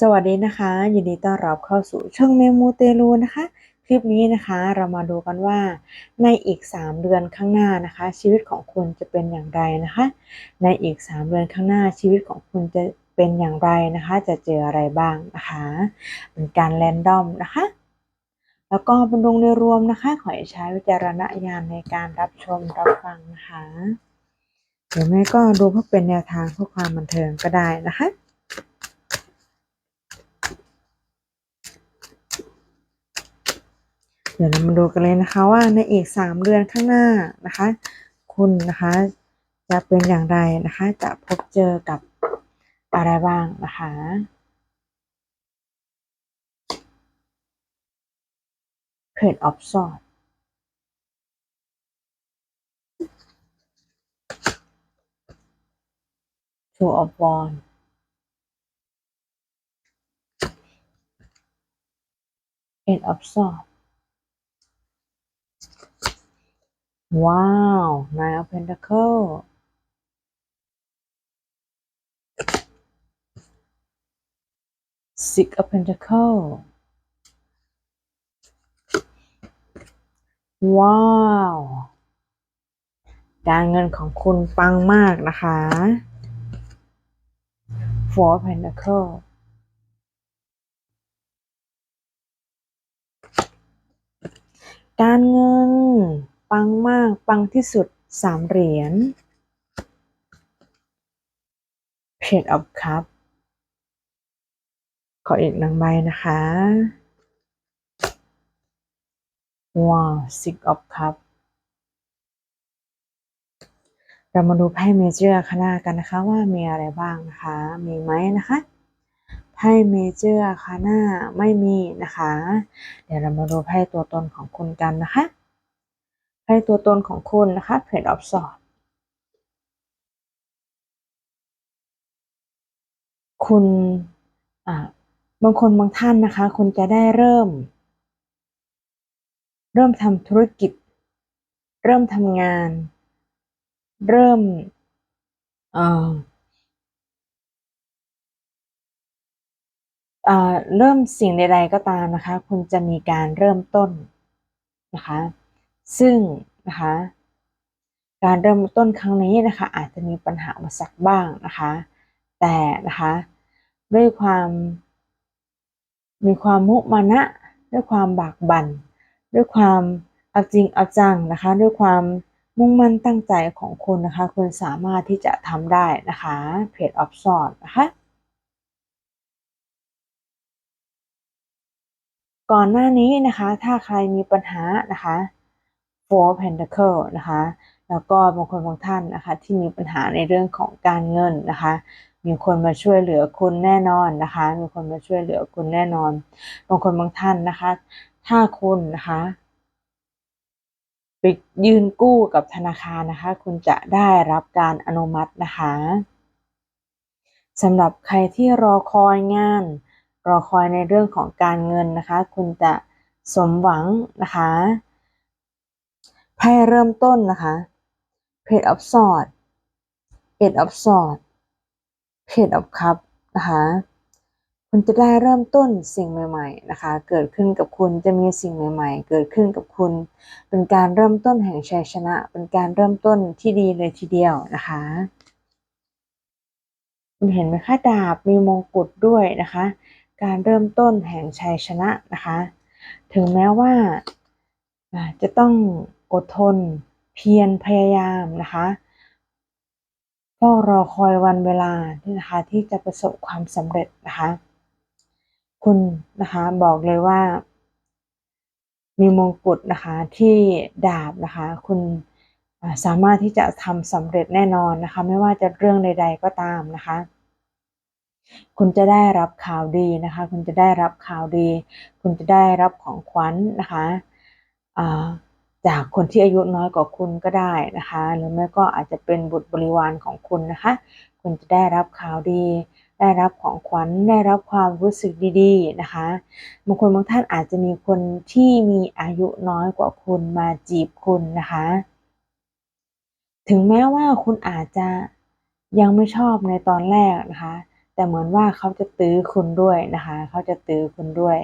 สวัสดีนะคะยินดีต้อนรับเข้าสู่ช่องเมมูเตลูนะคะ คลิปนี้นะคะเรามาดูกันว่า ในอีก 3 เดือนข้างหน้านะคะ ชีวิตของคุณจะเป็นอย่างไรนะคะ ในอีก 3 เดือนข้างหน้าชีวิตของคุณจะเป็นอย่างไรนะคะ จะเจออะไรบ้างนะคะ เป็นการแรนดอมนะคะ แล้วก็บรรดงในรวมนะคะขอให้ใช้วิจารณญาณในการรับชมรับฟังนะคะหรือไม่ก็ดูเพื่อเป็นแนวทางเพื่อความบันเทิงก็ได้นะคะ เดี๋ยวเรามาดูกันเลยนะคะว่าในอีก 3 เดือนข้างหน้านะคะ คุณนะคะจะเป็นอย่างไรนะคะ จะพบเจอกับอะไรบ้างนะคะ Page of Swords Two of Wands Eight of Swords Wow, Nine of Pentacles. Six of Pentacles. ว้าว การเงินของคุณปังมากนะคะ Four of Pentacles. การเงิน ปังมาก ปังที่สุดสามเหรียญ Page of Cup ขออีกหนึ่งใบนะคะ ว้าว Six of Cup เรามาดูไพ่เมเจอร์คณะกันนะคะว่ามีอะไรบ้างนะคะ มีไหมนะคะไพ่เมเจอร์คาน่าไม่มีนะคะ เดี๋ยวเรามาดูไพ่ตัวตนของคุณกันนะคะ ไพ่ตัวตนของคุณนะคะ Page of Swords คุณบางคนบางท่านนะคะ คุณจะได้เริ่ม เริ่มทำธุรกิจ เริ่มทำงาน เริ่มเเริ่มสิ่งใดๆก็ตามนะคะ คุณจะมีการเริ่มต้นนะคะ ซึ่งนะคะการเริ่มต้นครั้งนี้นะคะ อาจจะมีปัญหาอุปสรรคบ้างนะคะ แต่นะคะด้วยความ มีความมุมานะ ด้วยความบากบัน่น ด้วยความเอาจริงเอาจังนะคะ ด้วยความมุ่งมั่นตั้งใจของคุณนะคะ คุณสามารถที่จะทำได้นะคะ Page of Swords นะคะก่อนหน้านี้นะคะ ถ้าใครมีปัญหานะคะ Four Pentacle นะคะ แล้วก็บางคนบางท่านนะคะที่มีปัญหาในเรื่องของการเงินนะคะ มีคนมาช่วยเหลือคุณแน่นอนนะคะ มีคนมาช่วยเหลือคุณแน่นอน บางคนบางท่านนะคะ ถ้าคุณนะคะไปยืนกู้กับธนาคารนะคะ คุณจะได้รับการอนุมัตินะคะสำหรับใครที่รอคอยงาน รอคอยในเรื่องของการเงินนะคะ คุณจะสมหวังนะคะ ไพ่เริ่มต้นนะคะ Page of Swords Eight of Swords Page of Cup นะคะ คุณจะได้เริ่มต้นสิ่งใหม่ ๆนะคะ เกิดขึ้นกับคุณจะมีสิ่งใหม่ ๆ เกิดขึ้นกับคุณ เป็นการเริ่มต้นแห่งชัยชนะ เป็นการเริ่มต้นที่ดีเลยทีเดียวนะคะคุณเห็นไหมคะดาบมีมงกุฎด้วยนะคะ การเริ่มต้นแห่งชัยชนะนะคะ ถึงแม้ว่าจะต้อง อดทน เพียรพยายามนะคะก็รอคอยวันเวลาที่นะคะที่จะประสบความสำเร็จนะคะ คุณนะคะบอกเลยว่า มีมงกุฎนะคะที่ดาบนะคะ คุณสามารถที่จะทำสำเร็จแน่นอนนะคะ ไม่ว่าจะเรื่องใด ๆ ก็ตามนะคะ คุณจะได้รับข่าวดีนะคะ คุณจะได้รับข่าวดี คุณจะได้รับของขวัญนนะคะ จากคนที่อายุน้อยกว่าคุณก็ได้นะคะ หรือไม่ก็อาจจะเป็นบุตรบริวารของคุณนะคะ คุณจะได้รับข่าวดี ได้รับของขวัญได้รับความรู้สึกดีๆนะคะบางคนบางท่านอาจจะมีคนที่มีอายุน้อยกว่าคุณมาจีบคุณนะคะ ถึงแม้ว่าคุณอาจจะยังไม่ชอบในตอนแรกนะคะ แต่เหมือนว่าเขาจะตื้อคุณด้วยนะคะ เขาจะตื้อคุณด้วย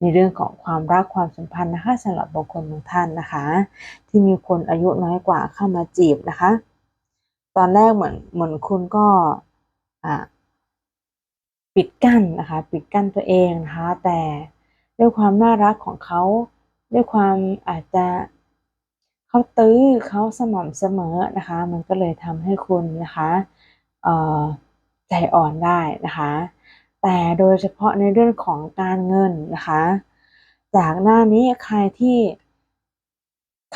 ในเรื่องของความรักความสัมพันธ์นะคะสำหรับบางคนบางท่านนะคะ ที่มีคนอายุน้อยกว่าเข้ามาจีบนะคะ ตอนแรกเหมือนเหมือนคุณก็ปิดกั้นนะคะ ปิดกั้นตัวเองนะคะ แต่ด้วยความน่ารักของเขาด้วยความอาจจะเขาตื้อเขาสม่ำเสมอนะคะ มันก็เลยทำให้คุณนะคะใจอ่อนได้นะคะ แต่โดยเฉพาะในเรื่องของการเงินนะคะ จากหน้านี้ใครที่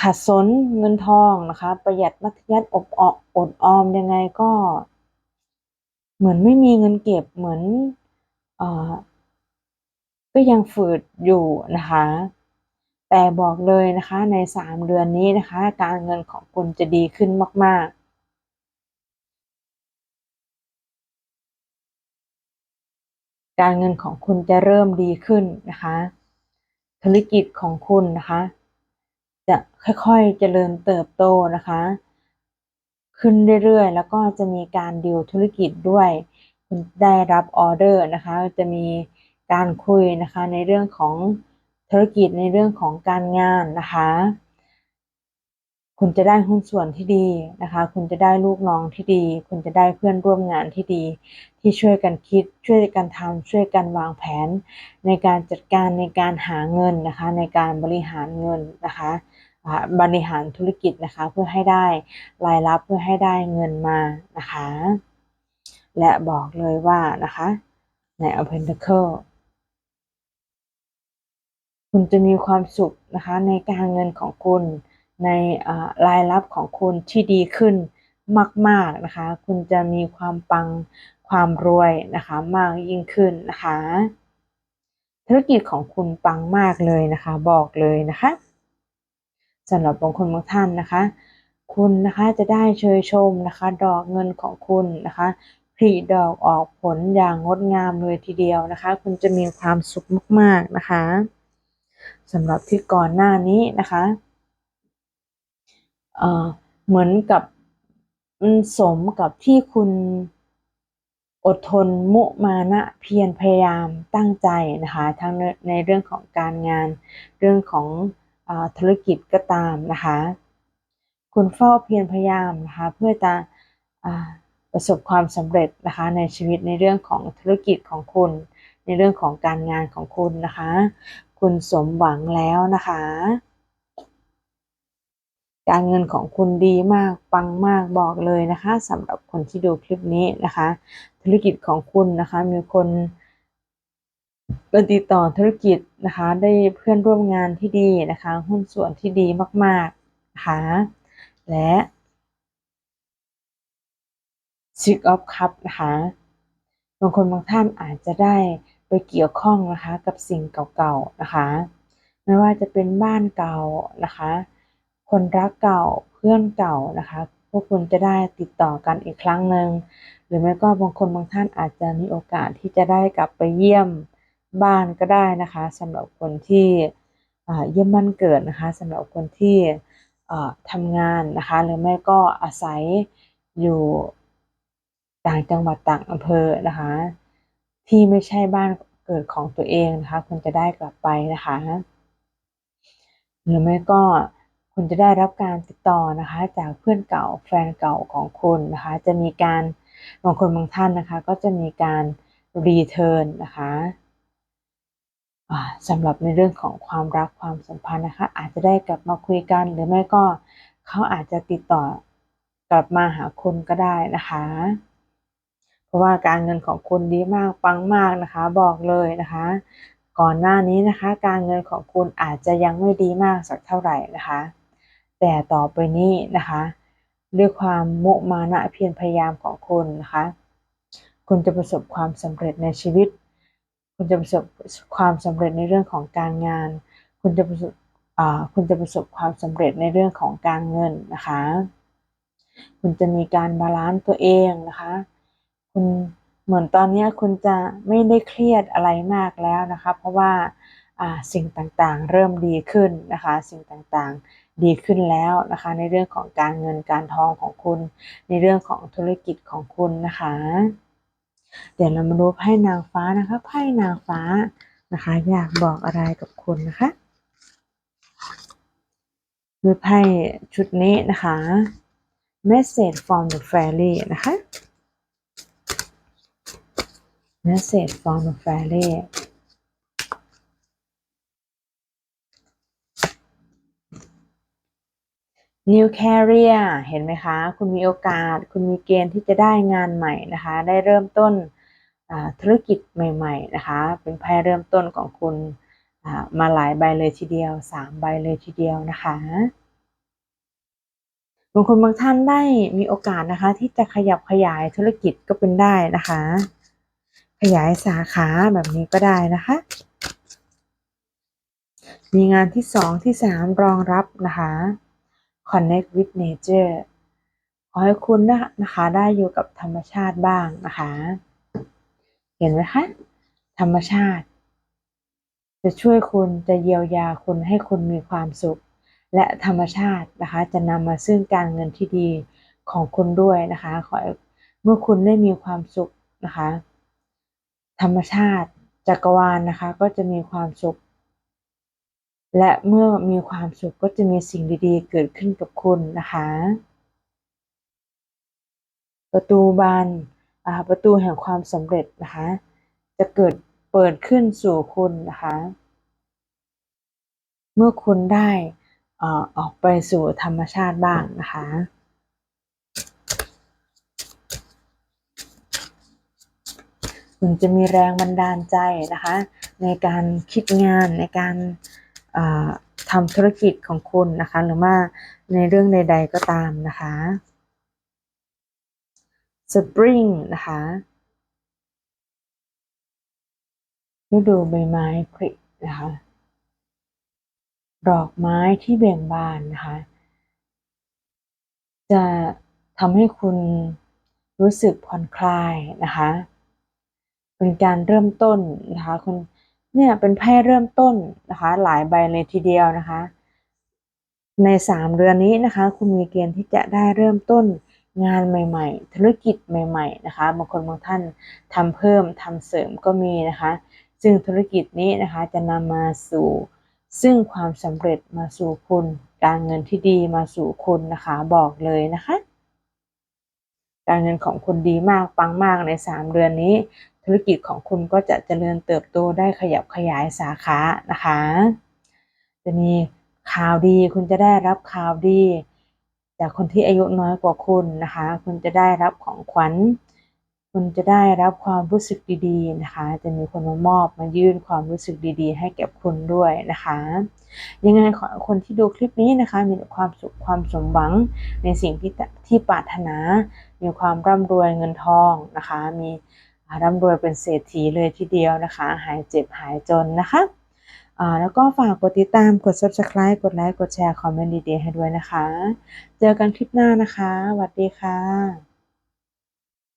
ขัดสนเงินทองนะคะ ประหยัดมัธยัติอบออดออมยังไงก็ เหมือนไม่มีเงินเก็บเหมือนอก็ยังฝืดอยู่นะคะ แต่บอกเลยนะคะในสามเดือนนี้นะคะ การเงินของคุณจะดีขึ้นมาก ๆ การเงินของคุณจะเริ่มดีขึ้นนะคะ ธุรกิจของคุณนะคะ จะค่อยๆเจริญเติบโตนะคะ ขึ้นเรื่อยๆ แล้วก็จะมีการดีลธุรกิจด้วย คุณได้รับออเดอร์นะคะ จะมีการคุยนะคะในเรื่องของธุรกิจในเรื่องของการงานนะคะ คุณจะได้หุ้นส่วนที่ดีนะคะ คุณจะได้ลูกน้องที่ดี คุณจะได้เพื่อนร่วมงานที่ดี ที่ช่วยกันคิด ช่วยกันทำช่วยกันวางแผน ในการจัดการในการหาเงินนะคะ ในการบริหารเงินนะคะบริหารธุรกิจนะคะ เพื่อให้ได้รายรับเพื่อให้ได้เงินมานะคะ และบอกเลยว่านะคะใน o p e n t a c l e คุณจะมีความสุขนะคะในการเงินของคุณ ในรายรับของคุณที่ดีขึ้นมาก ๆนะคะ คุณจะมีความปังความรวยนะคะมากยิ่งขึ้นนะคะ ธุรกิจของคุณปังมากเลยนะคะ บอกเลยนะคะสำหรับบางคนบางท่านนะคะ คุณนะคะจะได้เชยชมนะคะ ดอกเงินของคุณนะคะผลิดอกออกผลอย่างงดงามเลยทีเดียวนะคะ คุณจะมีความสุขมากๆนะคะสำหรับที่ก่อนหน้านี้นะคะ เหมือนกับสมกับที่คุณอดทนมุมานะเพียรพยายามตั้งใจนะคะทั้งในเรื่องของการงานเรื่องของอธุรกิจก็ตามนะคะ คุณเฝ้าเพียรพยายามนะคะเพื่อจะประสบความสำเร็จนะคะในชีวิตในเรื่องของธุรกิจของคุณ ในเรื่องของการงานของคุณนะคะ คุณสมหวังแล้วนะคะ การเงินของคุณดีมากปังมากบอกเลยนะคะสำหรับคนที่ดูคลิปนี้นะคะ ธุรกิจของคุณนะคะมีคนติดต่อธุรกิจนะคะ ได้เพื่อนร่วมงานที่ดีนะคะ หุ้นส่วนที่ดีมากๆนะคะและ Six of Cup นะคะบางคนบางท่านอาจจะได้ไปเกี่ยวข้องนะคะกับสิ่งเก่าๆนะคะ ไม่ว่าจะเป็นบ้านเก่านะคะ คนรักเก่าเพื่อนเก่านะคะ พวกคุณจะได้ติดต่อกันอีกครั้งหนึ่งหรือไม่ก็บางคนบางท่านอาจจะมีโอกาสที่จะได้กลับไปเยี่ยมบ้านก็ได้นะคะสำหรับคนที่เยี่ยมบ้านเกิดนะคะสำหรับคนที่ทำงานนะคะ หรือไม่ก็อาศัยอยู่ต่างจังหวัดต่างอำเภอนะคะ ที่ไม่ใช่บ้านเกิดของตัวเองนะคะคุณจะได้กลับไปนะคะ หรือไม่ก็ คุณจะได้รับการติดต่อนะคะ จากเพื่อนเก่าแฟนเก่าของคุณนะคะ จะมีการบางคนบางท่านนะคะ ก็จะมีการรีเทิร์นนะคะสำหรับในเรื่องของความรักความสัมพันธ์นะคะ อาจจะได้กลับมาคุยกันหรือไม่ก็เขาอาจจะติดต่อกลับมาหาคุณก็ได้นะคะ เพราะว่าการเงินของคุณดีมากปังมากนะคะ บอกเลยนะคะ ก่อนหน้านี้นะคะ การเงินของคุณอาจจะยังไม่ดีมากสักเท่าไหร่นะคะ แต่ต่อไปนี้นะคะ ด้วยความมุมานะเพียรพยายามของคุณนะคะ คุณจะประสบความสำเร็จในชีวิต คุณจะประสบความสำเร็จในเรื่องของการงาน คุณจะประสบคุณจะประสบความสำเร็จในเรื่องของการเงินนะคะ คุณจะมีการบาลานซ์ตัวเองนะคะ คุณเหมือนตอนนี้คุณจะไม่ได้เครียดอะไรมากแล้วนะคะ เพราะว่าสิ่งต่างๆ เริ่มดีขึ้นนะคะ สิ่งต่างๆ ดีขึ้นแล้วนะคะ ในเรื่องของการเงินการทองของคุณ ในเรื่องของธุรกิจของคุณนะคะ เดี๋ยวเรามาดูไพ่นางฟ้านะคะไพ่นางฟ้านะคะ อยากบอกอะไรกับคุณนะคะด้วยไพ่ชุดนี้นะคะ message from the fairy นะคะ message from the fairy new career เห็นไหมคะ คุณมีโอกาส คุณมีเกณฑ์ที่จะได้งานใหม่นะคะ ได้เริ่มต้นธุรกิจใหม่ๆนะคะ เป็นไพ่เริ่มต้นของคุณมาหลายใบเลยทีเดียวสามใบเลยทีเดียวนะคะบางคนบางท่านได้มีโอกาสนะคะ ที่จะขยับขยายธุรกิจก็เป็นได้นะคะ ขยายสาขาแบบนี้ก็ได้นะคะ มีงานที่สองที่สามรองรับนะคะ Connect with Nature ขอให้คุณนะคะได้อยู่กับธรรมชาติบ้างนะคะ เห็นไหมคะ ธรรมชาติ จะช่วยคุณจะเยียวยาคุณให้คุณมีความสุข และธรรมชาตินะคะ จะนำมาซึ่งการเงินที่ดีของคุณด้วยนะคะ ขอเมื่อคุณได้มีความสุขนะคะ ธรรมชาติจักรวาลนะคะ ก็จะมีความสุข และเมื่อมีความสุขก็จะมีสิ่งดีๆ เกิดขึ้นกับคุณนะคะ ประตูบานประตูแห่งความสำเร็จนะคะ จะเกิดเปิดขึ้นสู่คุณนะคะ เมื่อคุณได้ออกไปสู่ธรรมชาติบ้างนะคะคุณจะมีแรงบันดาลใจนะคะ ในการคิดงานในการ ทำธุรกิจของคุณนะคะ หรือว่าในเรื่องใด ๆ ก็ตามนะคะ Spring นะคะฤดูใบไม้ผลินะคะดอกไม้ที่เบ่งบานนะคะ จะทำให้คุณรู้สึกผ่อนคลายนะคะ เป็นการเริ่มต้นนะคะคุณ เนี่ยเป็นไพ่เริ่มต้นนะคะ หลายใบเลยทีเดียวนะคะ ในสามเดือนนี้นะคะ คุณมีเกณฑ์ที่จะได้เริ่มต้นงานใหม่ ๆ ธุรกิจใหม่ ๆ นะคะบางคนบางท่านทำเพิ่มทำเสริมก็มีนะคะ ซึ่งธุรกิจนี้นะคะจะนำมาสู่ ซึ่งความสำเร็จมาสู่คุณ การเงินที่ดีมาสู่คุณนะคะ บอกเลยนะคะ การเงินของคุณดีมากปังมากใน 3 เดือนนี้ ธุรกิจของคุณก็จะเจริญเติบโตได้ขยับขยายสาขานะคะ จะมีข่าวดีคุณจะได้รับข่าวดี จากคนที่อายุน้อยกว่าคุณนะคะ คุณจะได้รับของขวัญ คุณจะได้รับความรู้สึกดีๆนะคะ จะมีคนมามอบมายื่นความรู้สึกดีๆ ให้แก่คุณด้วยนะคะ ยังไงขอคนที่ดูคลิปนี้นะคะ มีความสุขความสมหวังในสิ่งที่ที่ปรารถนา มีความร่ำรวยเงินทองนะคะ มีร่ำรวยเป็นเศรษฐีเลยทีเดียวนะคะ หายเจ็บหายจนนะคะแล้วก็ฝากกดติดตาม กด subscribe กดไลค์ กดแชร์ คอมเมนต์ดีๆ ให้ด้วยนะคะ เจอกันคลิปหน้านะคะสวัสดีค่ะ